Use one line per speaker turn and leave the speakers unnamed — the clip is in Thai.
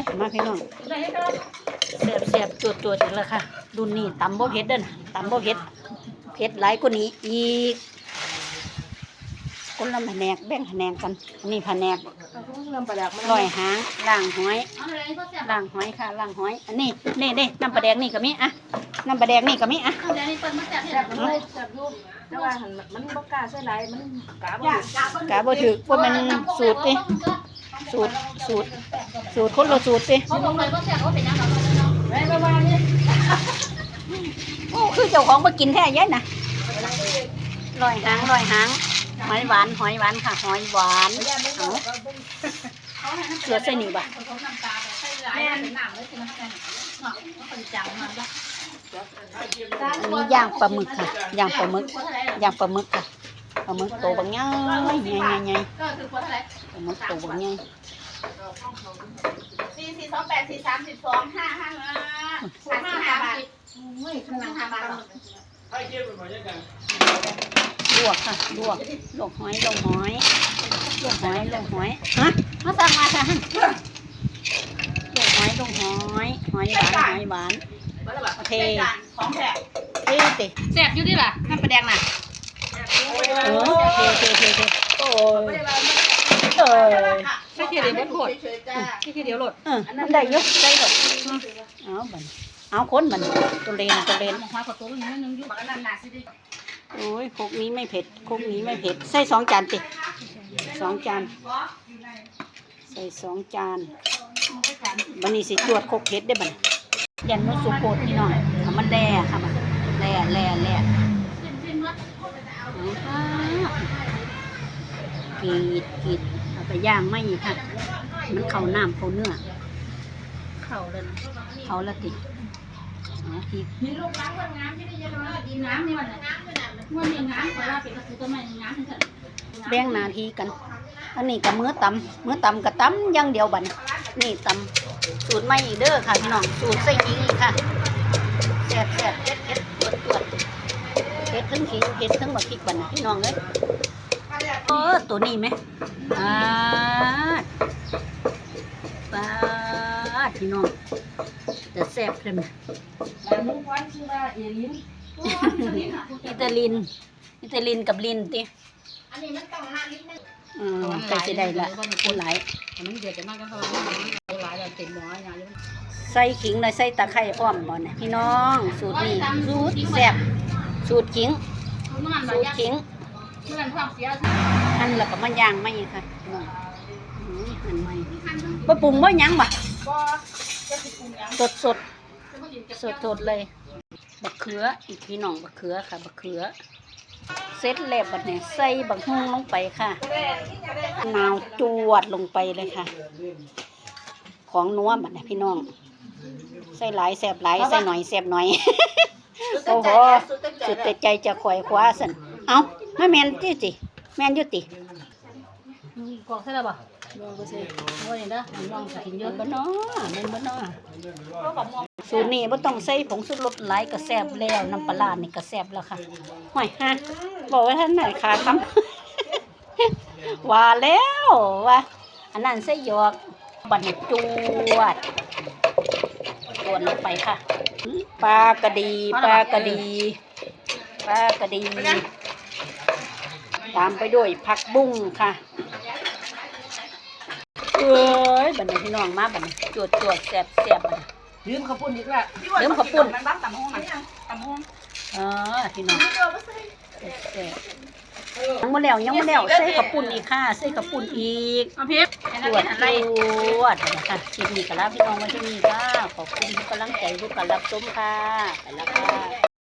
ยมาพี่น้องเสียบเสียบจวดจวดอีกแล้วค่ะรุ่นนี้ตำบ่เผ็ดเด้อนะตำบ่เผ็ดเผ็ดหลายกว่านี้อีกคนละแผนกแบ่งแผนกกันอันนี้แผนก
น้ำปลาแดกมัน
ลอยหางล่างหอยล่างหอยค่ะล่างหอย อันนี้นี่นี่น้ำปลาแดงนี่ก็มีอะน้ำปลาแดงนี่ก็มีอะ
แซ่บเลยแซ่บอยู่แต่ว่าหันมันบ่กล้าใส่หลายมันกล้าบ่ถูก
กะบ่ถือว่ามันสูตรติ สูตรสูตรสูตรคนละสูตรติ
แม่ประมานี้
โอ้คือเจ้าของมากินแท้ยัยนะลอยหางลอยหางหอยหวานหอยหวานค่ะหอยหวานเอาเกลือใส่นี่บ่อันนี้ย่างปลาหมึกค่ะย่างปลาหมึกย่างปลาหมึกค่ะ ปลาหมึกโตบางใหญ่ใหญ่ใหญ่ใหญ่ปลาหมึกโตบางใหญ่
สี่สี่สองแปดสี่สามสิบสองห้าห้าห้าห้าห้าบาทห้าห้าบาทให้เกียรติมาเยอะกัน
ลวกค่ะลวกลวกหอยลวกหอยลวกหอยลวกหอยฮะมาสั่งมาค่ะลวกหอยลวกหอยหอยหวานหอยหวานโอเค
ของแท้
เท่ติ
แซ่บอยู่ดิล่ะ
น้ำปลาแดงน่ะ เออเท่เท่เท่เท่โอ้ยเออ
ใส่เทียเดียวบ่โคตร
เฉยๆจ้า
ใส่เทียเดียวโหลด
เออมันได้เยอะได้หมดเอาบันเอาคนบันตัวเลนตัวเลน
หอยขอตัวนึงนึงอยู่
ง
โอ้ยคกนี้ไม่เผ็ดคกนี้ไม่เผ็ดใส่สองจานติสองจานใส่สองจานบันนี้สิจวดคกเผ็ดได้บันยันมันสุโคตรนี่หน่อยเอามันแล่ค่ะมันแล่แล่แล่ อาค่ะกรีดกรีดเอาไปย่างไม่ค่ะ มันเข้าน้ำเข้าเนื้อ
เข่าเลย
เขาละติเอาพริก
มีลูกน้ำคนน้ำที่ได้เยังไงดีน้ำนี่มันน้ำมันมีน้ำเพราะว่าเป็นกระสุนต้นไม้น้ำถึง
แบ่งหนาทีกัน อันนี้กับมื้อตำมื้อตำกับตำอย่างเดียวบันนี่ตำสูตรใหม่อีกเด้อค่ะพี่น้อง สูตรใส่ขิงอีกค่ะ เผ็ดทั้งบักพริกบัดนะพี่น้องเอ้ยเออตัวนี้ไหมปาดปาดพี่น้องแต่แซ่บเลยน
นชื่อว่าเอลิน
อิตาลินอิตาลินกับลินติ
อันนี้มันต้องหานิดนึง
อืมใส่สิได้ละคนหลาย
มันเดือดมากก็เพราหลายเราเต็มหม้ออย่า
ใส่ขิงเลยใส่ตะไคร้อ้อมบ่เนี่ยพี่น้อง สูตรนี้สูตรแซ่บสูตรขิง สูตรขิง
มันความเสีย
หั่นแล้วก็มาย่างไม่ค่ะหั่นไม่บ่ปรุงบ่หยังบ่
บ่จะสิปรุงยัง
สดสดสดสดเลยบักเขืออีกพี่น้องบักเขือค่ะบักเขือเสร็จแล้วบัดนี้ใส่บักฮุ้งลงไปค่ะนาวจวดลงไปเลยค่ะ ของนัวบัดนี้พี่น้อง ใส่หลายแซ่บหลายใส่หน่อยแซ่บหน่อย โอ้โหสุดแต่ใจจะขวายคว้าสันเอาไม่แมนติติแมนอยุติ
กอกใช่หรือเปล่าบ่ก็ใช่บ่อย่างเด้อน้องกินเย
เย
อะ
อะบ่เนาะแม่นบ่เนาะสูตรนี้บ่ต้องใส่ผงชูรสหลายก็แซ่บแล้วน้ำปลาร้านี่ก็แซ่บแล้วค่ะห่วยฮะบอกว่าท่านไหนขาคำว่าแล้วว่าอันนั้นใส่หยอกบัดนจวดจวดลงไปค่ะ ปลากระดีปลากระดีปลากระดี ตามไปด้วยผักบุ้งค่ะเอ้ยบัดนี้พี่น้องมาบัดนี้จวดจวดแซ่บแซ่บบัดนี้
ลืมข้าวปุ้นอีกแล้ว
เริ่มขับปุ่น
มันบ้านตำห้องนะตำห้อง
เออพี่น้องแซ่บแซ่บ ยังไม่แล้วยังไม่แล้วใส่ขับปุ่นอีกค่ะใส่ขับปุ่นอีก
มาพริก
จวดจวดนะคะคลิปนี้ก็ลาพี่น้องไว้ที่นี่ค่ะขอบคุณทุกกำลังใจทุกการรับชมค่ะไปแล้วค่ะ